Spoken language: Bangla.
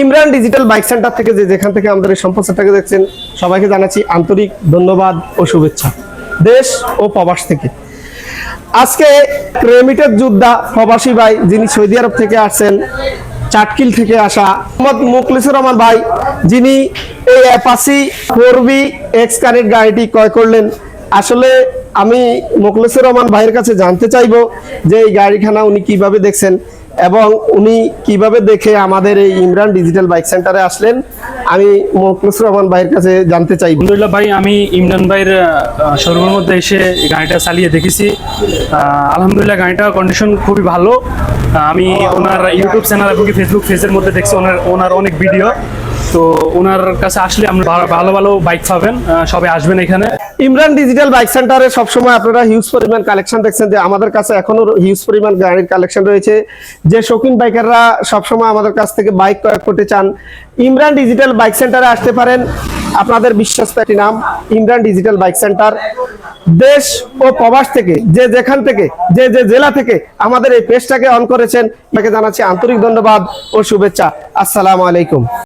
ইমরান ডিজিটাল বাইক সেন্টার থেকে যে যেখান থেকে আমাদের এই সম্প্রচারটাকে দেখছেন, সবাইকে জানাচ্ছি আন্তরিক ধন্যবাদ ও শুভেচ্ছা, দেশ ও প্রবাস থেকে। আজকে রেমিটেড যোদ্ধা প্রবাসী ভাই যিনি সৌদি আরব থেকে আসছেন, চাটকিল থেকে আসা মোহাম্মদ মুখলিসুর রহমান ভাই, যিনি এই Apache four B X current গাড়িটি ক্রয় করলেন। আসলে আমি মুখলিসুর রহমান ভাইয়ের কাছে জানতে চাইব যে এই গাড়িখানা উনি কীভাবে দেখছেন এবং উনি কীভাবে দেখে আমাদের এই ইমরান ডিজিটাল বাইক সেন্টারে আসলেন, আমি মুখলিসুর রহমান ভাইয়ের কাছে জানতে চাইব। আলহামদুলিল্লাহ ভাই, আমি ইমরান ভাইয়ের শোরুমের মধ্যে এসে গাড়িটা চালিয়ে দেখেছি। আলহামদুলিল্লাহ গাড়িটার কন্ডিশন খুবই ভালো। আমি ওনার ইউটিউব চ্যানেল এবং ফেসবুক পেজের মধ্যে দেখছি, ওনার ওনার অনেক ভিডিও তো ওনার কাছে আসলে আমরা ভালো ভালো বাইক পাবেন সবাই আসবেন এখানে। ইমরান ডিজিটাল বাইক সেন্টারে সবসময় আপনারা হিউজ পরিমাণ কালেকশন দেখছেন যে আমাদের কাছে এখনও হিউজ পরিমাণ গাড়ির কালেকশন রয়েছে। যে শৌখিন বাইকাররা সবসময় আমাদের কাছ থেকে বাইক ক্রয় করতে চান, ইমরান ডিজিটাল বাইক সেন্টারে আসতে পারেন। আপনাদের বিশ্বস্ত একটি নাম, ইমরান ডিজিটাল বাইক সেন্টার দেশ ও প্রবাস থেকে, যে যেখান থেকে, যে যে জেলা থেকে আমাদের এই পেজটাকে অন করেছেন, তাকে জানাচ্ছি আন্তরিক ধন্যবাদ ও শুভেচ্ছা। আসসালামু আলাইকুম।